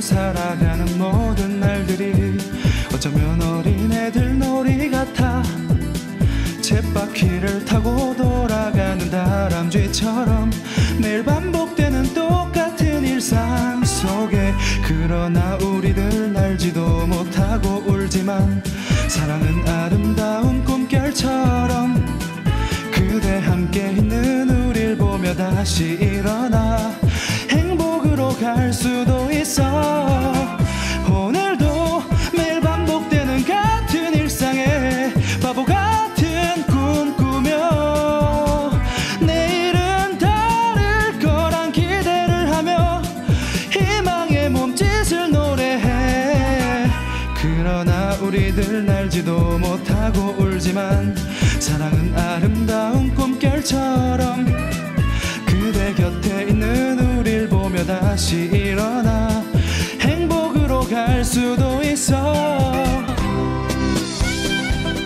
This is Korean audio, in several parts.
살아가는 모든 날들이 어쩌면 어린애들 놀이 같아 쳇바퀴를 타고 돌아가는 다람쥐처럼 내일 반복되는 똑같은 일상 속에 그러나 우리들 날지도 못하고 울지만 사랑은 아름다운 꿈결처럼 그대 함께 있는 우릴 보며 다시 일어나 갈 수도 있어. 오늘도 매일 반복되는 같은 일상에 바보 같은 꿈 꾸며 내일은 다를 거란 기대를 하며 희망의 몸짓을 노래해. 그러나 우리들 날지도 못하고 울지만 사랑은 아름다운 꿈결처럼 갈 수도 있어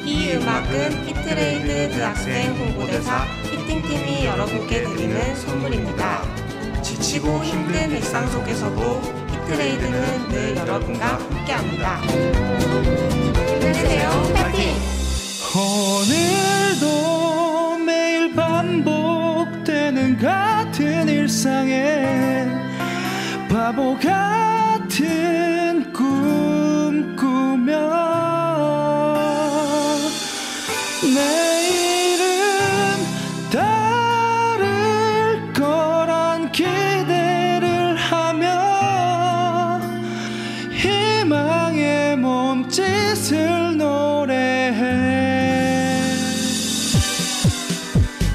이 음악은 히트레이드 대학생 홍보대사 히팅팀이 여러분께 드리는 선물입니다. 지치고 힘든 일상 속에서도 히트레이드는 늘 여러분과 함께합니다. 힘내세요. 파이팅! 오늘도 매일 반복되는 같은 일상에 바보 같은 내일은 다를 거란 기대를 하며 희망의 몸짓을 노래해.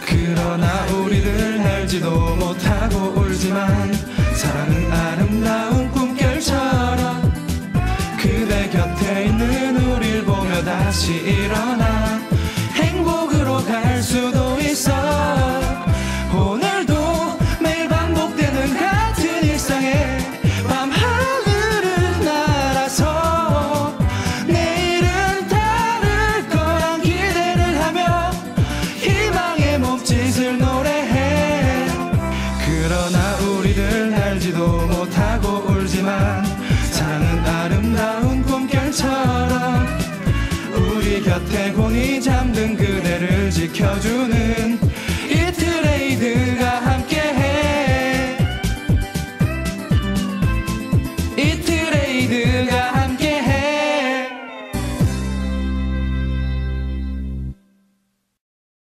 그러나 우리들 알지도 못하고 울지만 사랑은 아름다운 꿈결처럼 그대 곁에 있는 우릴 보며 다시 일어나 갈 수도 있어. 오늘도 매일 반복되는 같은 일상에 밤하늘을 날아서 내일은 다를 거란 기대를 하며 희망의 몸짓을 노래해. 그러나 우리들 알지도 못 곁에 곤히 잠든 그대를 지켜주는 이 트레이드가